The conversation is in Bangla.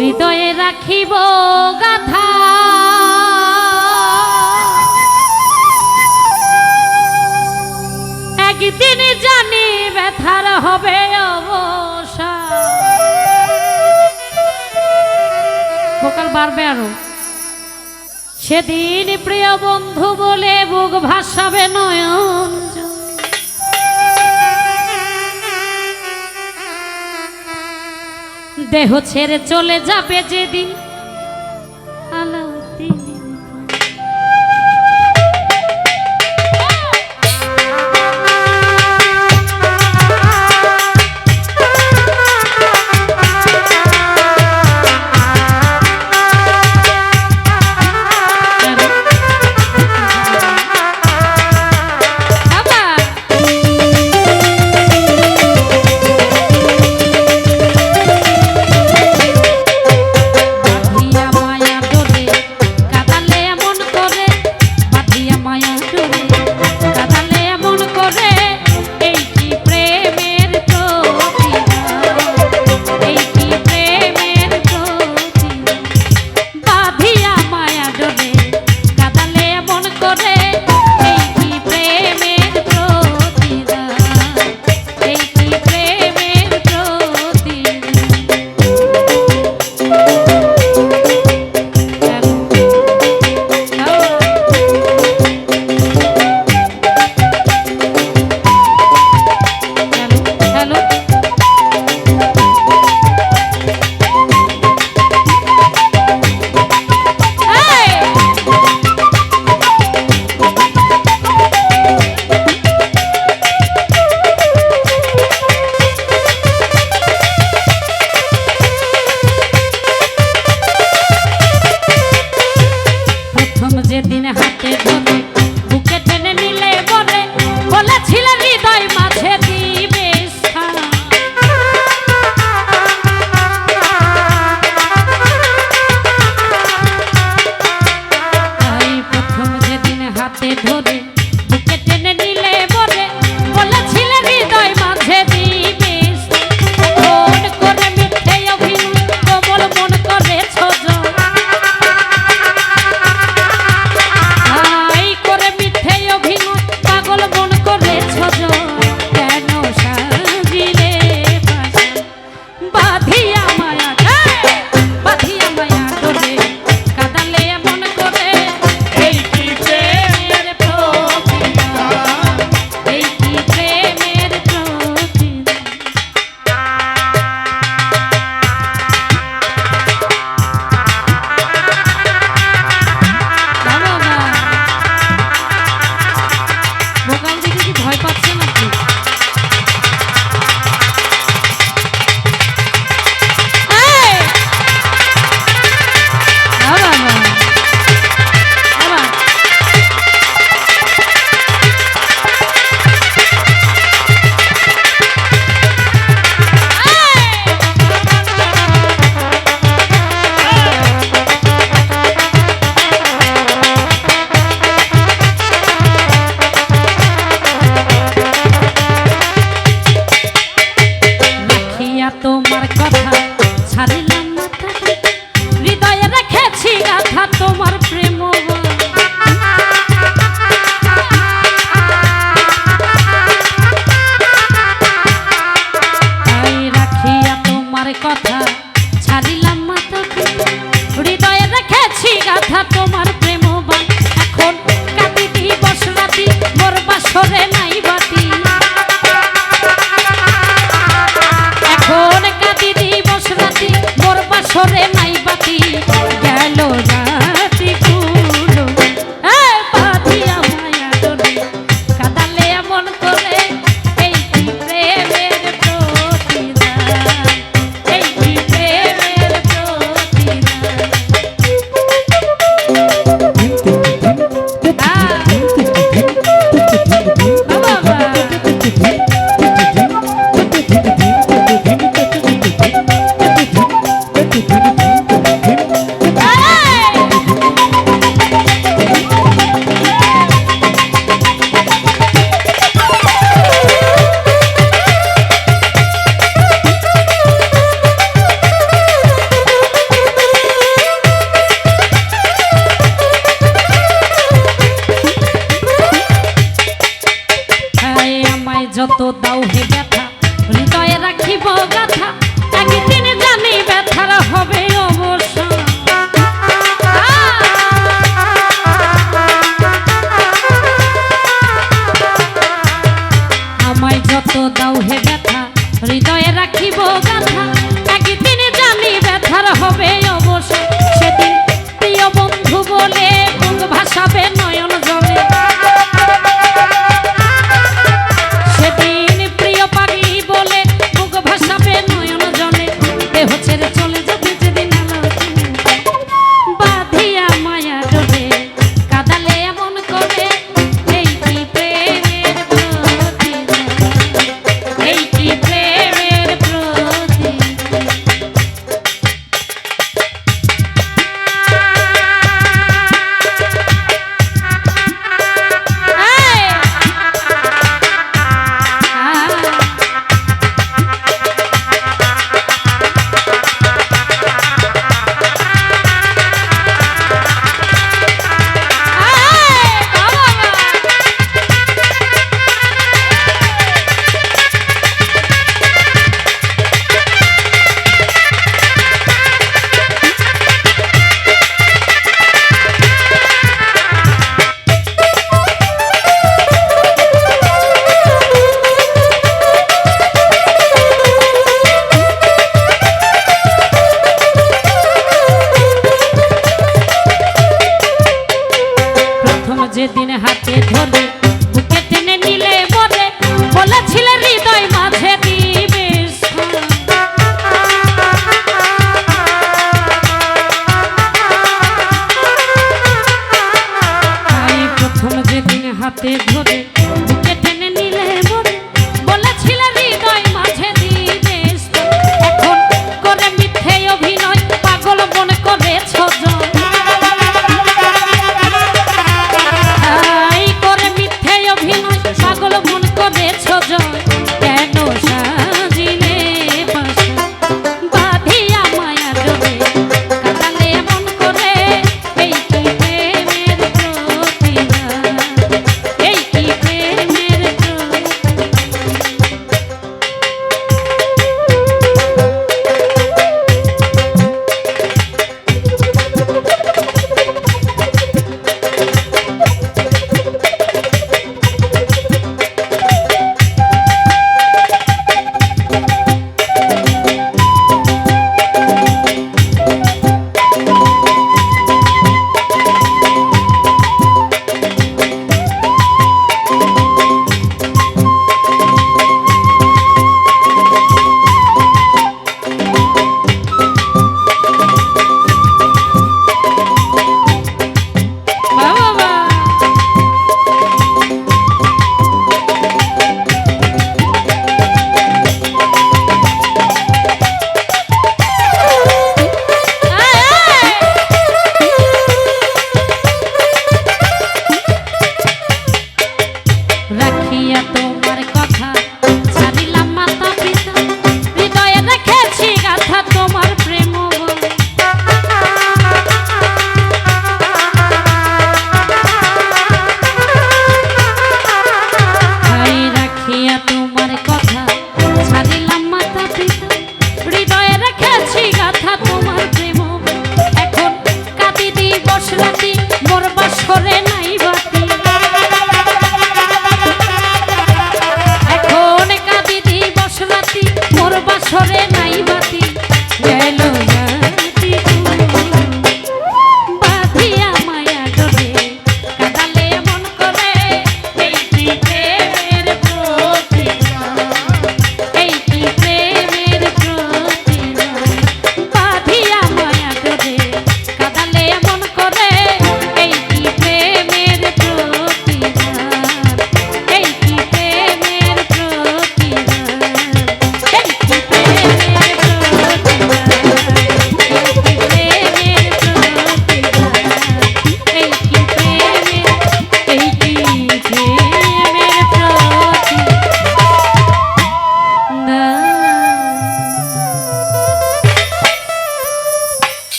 হৃদয়ে রাখিব গাথা। একদিন জানি ব্যথার হবে অবসা ভোকাল বাড়বে আরও। সেদিন প্রিয় বন্ধু বলে বুক ভাসাবে নয়ন দেহ ছেড়ে চলে যাবে যেদিন। হৃদয়ে রেখেছি আঘাত তোমার প্রেম